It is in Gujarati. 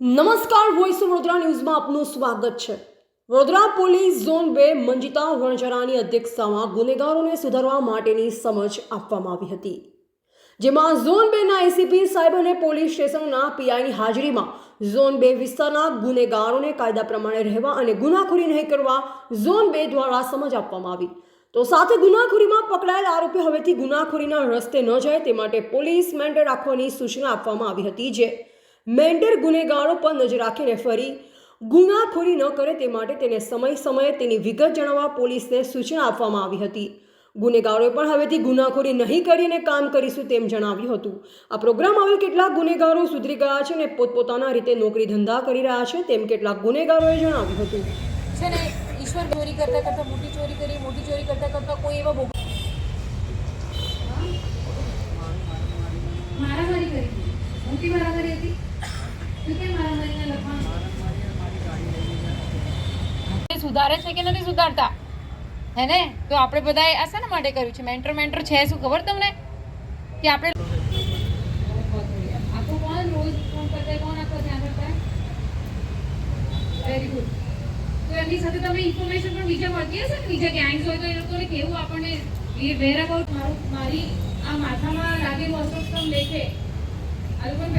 નમસ્કાર વોઇસ ઓફ વડોદરા ન્યૂઝમાં આપનું સ્વાગત છે. વડોદરા પોલીસ ઝોન બે મંજિતા વણજરાની અધ્યક્ષતામાં ગુનેગારોને સુધારવા માટેની સમજ આપવામાં આવી હતી. જેમાં ઝોન બેના એસીપી સાહેબ અને પોલીસ સ્ટેશનના પીઆઈની હાજરીમાં ઝોન બે વિસ્તારના ગુનેગારોને કાયદા પ્રમાણે રહેવા અને ગુનાખોરી નહીં કરવા ઝોન બે દ્વારા સમજ આપવામાં આવી. તો સાથે ગુનાખોરીમાં પકડાયેલ આરોપી હવેથી ગુનાખોરીના રસ્તે ન જાય તે માટે પોલીસ મેન્ટેન રાખવાની સૂચના આપવામાં આવી હતી, જે મેન્ટેર ગુનેગારો પર નજર રાખીને ફરી ગુનાખોરી ન કરે તે માટે તેને સમય સમયે તેની વિગત જણાવવા પોલીસને સૂચના આપવામાં આવી હતી. ગુનેગારોએ પણ હવેથી ગુનાખોરી નહીં કરીને કામ કરીશું તેમ જણાવ્યું હતું. આ પ્રોગ્રામ આવેલ કેટલાક ગુનેગારો સુધરી ગયા છે અને પોતપોતાના રીતે નોકરી ધંધા કરી રહ્યા છે તેમ કેટલાક ગુનેગારોએ જણાવ્યું હતું. છે ને, ઈશ્વર ચોરી કરતા કરતા મોટી ચોરી કરી, મોટી ચોરી કરતા કરતા કોઈ એવા બહુ મારામારી કરી હતી મોટી મારામારી હતી તો કેમ મારામારીના લખવાનું એ સુધારે છે કે નથી સુધારતા? હે ને? તો આપણે બધાએ આ શાના માટે કર્યું છે? મેન્ટર મેન્ટર છે શું ખબર તમને? કે આપણે કોણ? રોજ ફોન કરતા વેરી ગુડ તો એમની સાથે તમે ઇન્ફોર્મેશન પણ બીજા મળતી હશે ને? બીજા ગેંગ્સ હોય તો એ લોકોને કેવું આપણને વેર અબાઉટ મારું મારી આ માથામાં લાગેલું અસ્વસ્થમ દેખે આ લોકોને